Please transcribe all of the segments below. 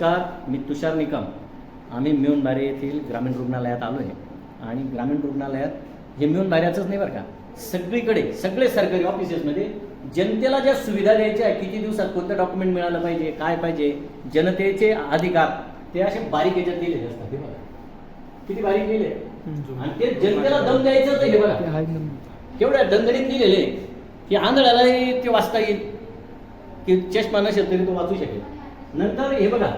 नमस्कार मी तुषार निकम. आम्ही मिळूनबारी येथील ग्रामीण रुग्णालयात आलो आहे आणि ग्रामीण रुग्णालयात हे मिळूनबाऱ्याचंच नाही बरं का? सगळीकडे सगळे सरकारी ऑफिसेसमध्ये जनतेला ज्या सुविधा द्यायच्या आहे किती दिवसात कोणतं डॉक्युमेंट मिळालं पाहिजे काय पाहिजे जनतेचे अधिकार ते असे बारीक याच्यात दिलेले असतात हे बघा. किती बारीक लिहिले आणि ते जनतेला दम द्यायचं हे बघा. केवढ्या दणदणीत लिहिलेले की आंधळ्यालाही ते वाचता येईल. की चष्मा नसेल तरी तो वाचू शकेल. नंतर हे बघा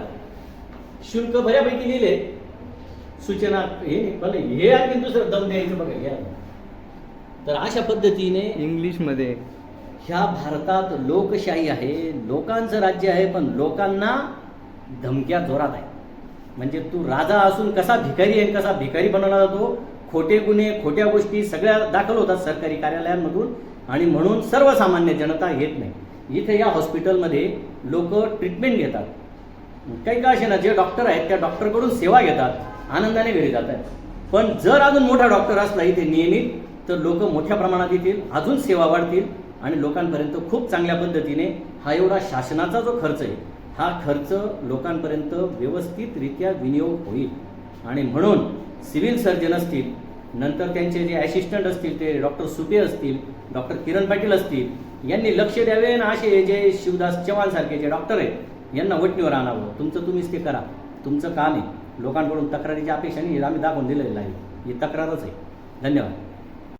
शुल्क बऱ्यापैकी लिहिले. सूचना हे भले हे आणखी दुसरं दम द्यायचं बघा आहे. तर अशा पद्धतीने इंग्लिशमध्ये ह्या भारतात लोकशाही आहे लोकांचं राज्य आहे पण लोकांना धमक्या जोरात आहे. म्हणजे तू राजा असून कसा भिकारी आहे कसा भिकारी बनवला जातो खोटे गुन्हे खोट्या गोष्टी सगळ्या दाखल होतात सरकारी कार्यालयांमधून आणि म्हणून सर्वसामान्य जनता येत नाही. इथे या हॉस्पिटलमध्ये लोक ट्रीटमेंट घेतात. काही का असे ना जे डॉक्टर आहेत त्या डॉक्टरकडून सेवा घेतात आनंदाने घरी जातात पण जर अजून मोठा डॉक्टर असला इथे नियमित तर लोक मोठ्या प्रमाणात येतील अजून सेवा वाढतील आणि लोकांपर्यंत खूप चांगल्या पद्धतीने हा एवढा शासनाचा जो खर्च आहे हा खर्च लोकांपर्यंत व्यवस्थितरित्या विनियोग होईल. आणि म्हणून सिव्हिल सर्जन असतील नंतर त्यांचे जे ॲसिस्टंट असतील ते डॉक्टर सुपे असतील डॉक्टर किरण पाटील असतील यांनी लक्ष द्यावे आणि असे जे शिवदास चव्हाण सारखे जे डॉक्टर आहेत यांना वटणीवर आणावं. तुमचं तुम्हीच ते करा. तुमचं काम आहे. लोकांकडून तक्रारीची अपेक्षा नाही आम्ही दाखवून दिलेलं आहे. ही तक्रारच आहे. धन्यवाद.